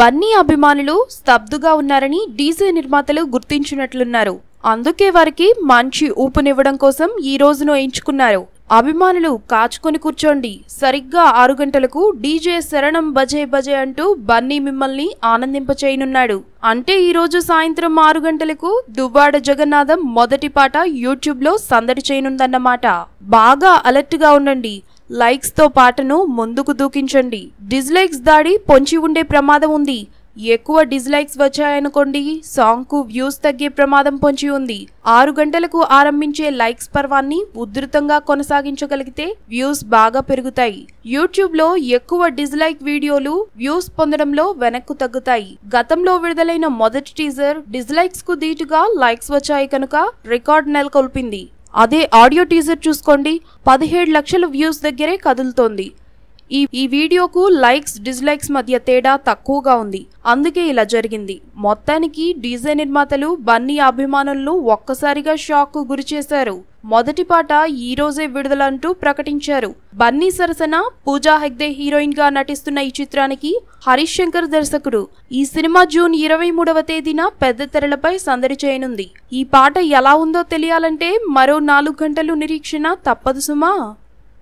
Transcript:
బన్నీ అభిమానులు స్తబ్దుగా ఉన్నారని డీజే నిర్మాతలు గుర్తించినట్లున్నారు. అందుకే వారికి మంచి ఊపునివ్వడం కోసం ఈ రోజును ఎంచుకున్నారు. అభిమానులు కాచుకొని కూర్చోండి. సరిగ్గా ఆరు గంటలకు డీజే శరణం బజే బజే అంటూ బన్నీ మిమ్మల్ని ఆనందింపచేయనున్నాడు. అంటే ఈ రోజు సాయంత్రం ఆరు గంటలకు దువ్వాడ జగన్నాథం మొదటి పాట యూట్యూబ్లో సందడి చేయనుందన్నమాట. బాగా అలర్ట్గా ఉండండి. లైక్స్తో పాటను ముందుకు దూకించండి. డిజ్లైక్స్ దాడి పొంచి ఉండే ప్రమాదం ఉంది. ఎక్కువ డిస్లైక్స్ వచ్చాయనుకోండి సాంగ్కు వ్యూస్ తగ్గే ప్రమాదం పొంచి ఉంది. ఆరు గంటలకు ఆరంభించే లైక్స్ పర్వాన్ని ఉధృతంగా కొనసాగించగలిగితే వ్యూస్ బాగా పెరుగుతాయి. యూట్యూబ్లో ఎక్కువ డిస్లైక్ వీడియోలు వ్యూస్ పొందడంలో వెనక్కు తగ్గుతాయి. గతంలో విడుదలైన మొదటి టీజర్ డిస్లైక్స్కు లైక్స్ వచ్చాయి కనుక రికార్డ్ నెలకొల్పింది. అదే ఆడియో టీజర్ చూసుకోండి. పదిహేడు లక్షల వ్యూస్ దగ్గరే కదులుతోంది. ఈ ఈ వీడియోకు లైక్స్ డిస్లైక్స్ మధ్య తేడా తక్కువగా ఉంది. అందుకే ఇలా జరిగింది. మొత్తానికి డీజే నిర్మాతలు బన్నీ అభిమానులను ఒక్కసారిగా షాక్కు గురిచేశారు మొదటి పాట ఈ రోజే విడుదలంటూ ప్రకటించారు. బన్నీ సరసన పూజా హెగ్దే హీరోయిన్గా నటిస్తున్న ఈ చిత్రానికి హరీష్ శంకర్ దర్శకుడు. ఈ సినిమా జూన్ ఇరవై మూడవ తేదీన పెద్ద తెరలపై సందడి చేయనుంది. ఈ పాట ఎలా ఉందో తెలియాలంటే మరో నాలుగు గంటలు నిరీక్షణ తప్పదు సుమా.